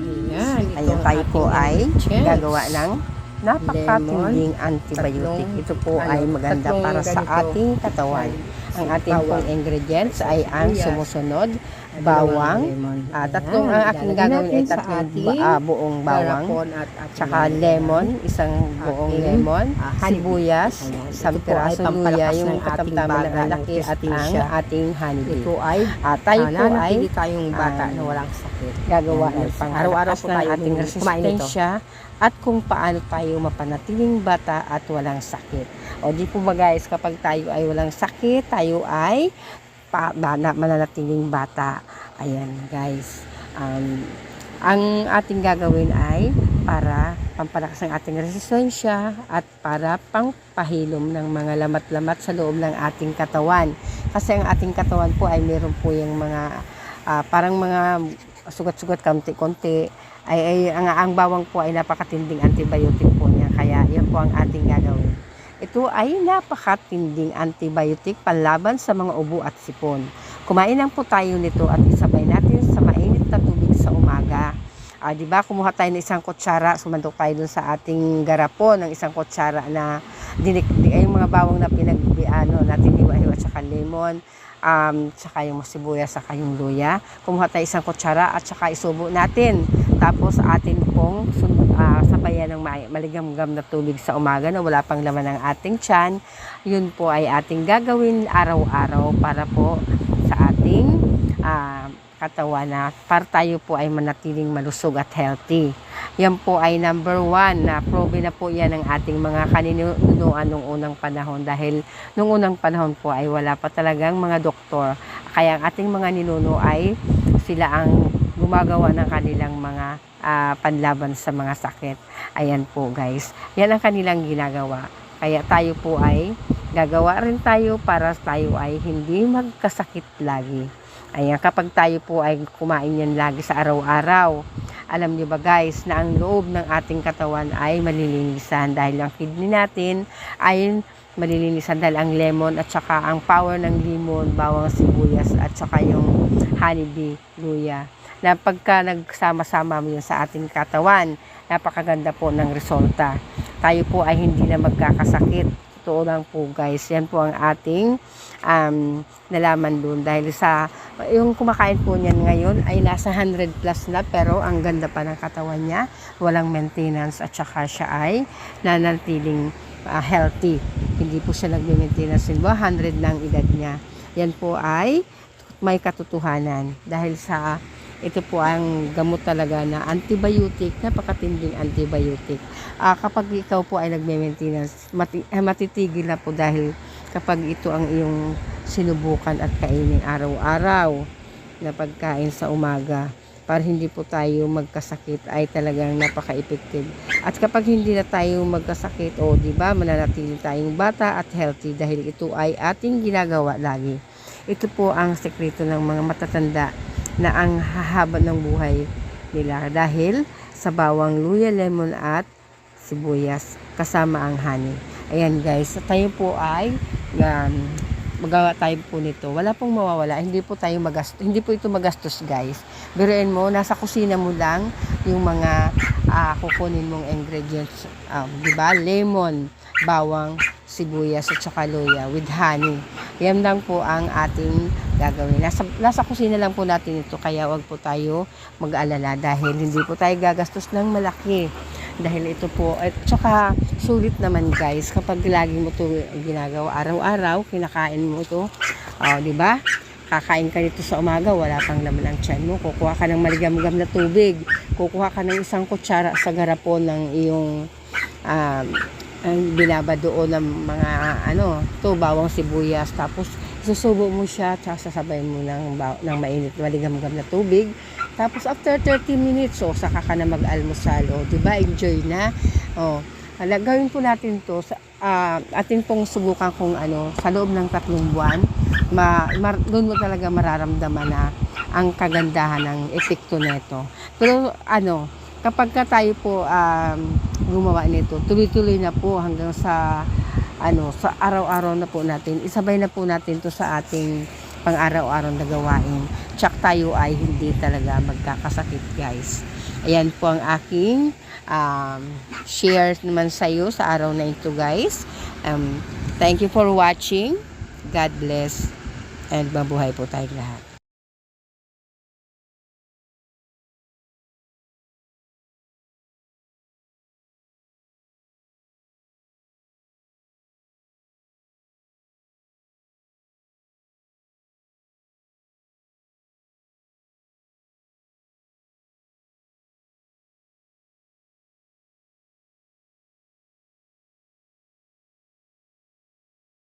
Ayan, Ayan tayo po ay ingredients. gagawa ng napakatinding antibiotic. Ito po ano, ay maganda para sa ating katawan. Ang ating pong ingredients ay ang sumusunod, bawang, ah, tatlong ang aking gagawin ay tatlong ah, buong bawang, tsaka lemon, isang buong lemon, ah, sibuyas, isang ito po ay piraso luya, yung katamtaman ng baga ng laki at ang ating honeybee. Ito ay Ah, tayo ah, po ay tayong bata ah, na walang sakit. Gagawa ng guys. pang Araw-araw araw po tayo ating resistensya at kung paano tayo mapanatiling bata at walang sakit. O di po ba guys, kapag tayo ay walang sakit, tayo ay pa, na, mananatiling bata. Ayan guys. Um, ang ating gagawin ay para pampalakas ng ating resistensya at para pangpahilom ng mga lamat-lamat sa loob ng ating katawan. Kasi ang ating katawan po ay meron po yung mga ah, parang mga sugat-sugat konti-konti ay, ay ang, ang bawang po ay napakatinding antibiotic po niya kaya yan po ang ating gagawin. Ito ay napakatinding antibiotic panlaban sa mga ubo at sipon. Kumain lang po tayo nito at isabay natin sa mainit na tubig sa umaga. Ah, 'di ba? Kumuha tayo ng isang kutsara, sumandok tayo dun sa ating garapon ng isang kutsara na dinik ay yung mga bawang na pinag ano, natin hiwa-hiwa at saka lemon, um, saka yung sibuyas, saka yung luya. Kumuha tayo isang kutsara at saka isubo natin. Tapos atin pong ah, sabayan ng ma- maligam-gam na tubig sa umaga na wala pang laman ng ating tiyan. Yun po ay ating gagawin araw-araw para po sa ating katawan na para tayo po ay manatiling malusog at healthy. Yan po ay number one na probe na po yan ng ating mga kaninunuan nung unang panahon dahil nung unang panahon po ay wala pa talagang mga doktor. Kaya ang ating mga ninuno ay sila ang gumagawa ng kanilang mga ah, panlaban sa mga sakit. Ayan po guys. Yan ang kanilang ginagawa. Kaya tayo po ay gagawa rin tayo para tayo ay hindi magkasakit lagi. Ayan, kapag tayo po ay kumain yan lagi sa araw-araw, alam niyo ba guys na ang loob ng ating katawan ay malilinisan dahil ang kidney natin ay malilinisan dahil ang lemon at saka ang power ng limon, bawang sibuyas at saka yung honeybee, luya. Na pagka nagsama-sama mo yun sa ating katawan, napakaganda po ng resulta. Tayo po ay hindi na magkakasakit. Totoo lang po guys. Yan po ang ating um, nalaman doon dahil sa yung kumakain po niyan ngayon ay nasa 100 plus na pero ang ganda pa ng katawan niya. Walang maintenance at saka siya ay nanatiling ah, healthy. Hindi po siya nagme-maintenance. Din 100 na ang edad niya. Yan po ay may katotohanan. Dahil sa ito po ang gamot talaga na antibiotic, napakatinding antibiotic. Ah, kapag ikaw po ay nagme-maintenance, mati- eh, matitigil na po dahil kapag ito ang iyong sinubukan at kainin araw-araw na pagkain sa umaga para hindi po tayo magkasakit ay talagang napaka-effective. At kapag hindi na tayo magkasakit, o di ba, mananatili tayong bata at healthy dahil ito ay ating ginagawa lagi. Ito po ang sekreto ng mga matatanda na ang hahaba ng buhay nila dahil sa bawang luya, lemon at sibuyas kasama ang honey. Ayan guys, tayo po ay um, magawa tayo po nito. Wala pong mawawala. Hindi po tayo magastos. Hindi po ito magastos guys. Biruin mo, nasa kusina mo lang yung mga ah, kukunin mong ingredients. Um, di ba? Lemon, bawang, sibuyas at saka luya with honey. Yan lang po ang ating gagawin. Nasa, nasa kusina lang po natin ito kaya wag po tayo mag-alala dahil hindi po tayo gagastos ng malaki. Dahil ito po, at saka sulit naman guys kapag lagi mo ito ginagawa araw-araw, kinakain mo ito, oh, di ba? Kakain ka nito sa umaga, wala pang laman ang tiyan mo. Kukuha ka ng maligam-gam na tubig. Kukuha ka ng isang kutsara sa garapon ng iyong um, ang binaba doon ng mga ano, to bawang sibuyas tapos susubo mo siya at sasabay mo ng, ng mainit maligam-gam na tubig tapos after 30 minutes so saka ka na mag-almusal o di ba enjoy na oh hala gawin po natin to sa ah, atin pong subukan kung ano sa loob ng tatlong buwan ma, mar, doon mo talaga mararamdaman na ang kagandahan ng epekto nito pero ano kapag ka tayo po um, gumawa nito, tuloy-tuloy na po hanggang sa ano, sa araw-araw na po natin. Isabay na po natin to sa ating pang-araw-araw na gawain. Tsak tayo ay hindi talaga magkakasakit, guys. Ayan po ang aking um, share naman sa iyo sa araw na ito guys. Um, thank you for watching. God bless and mabuhay po tayong lahat.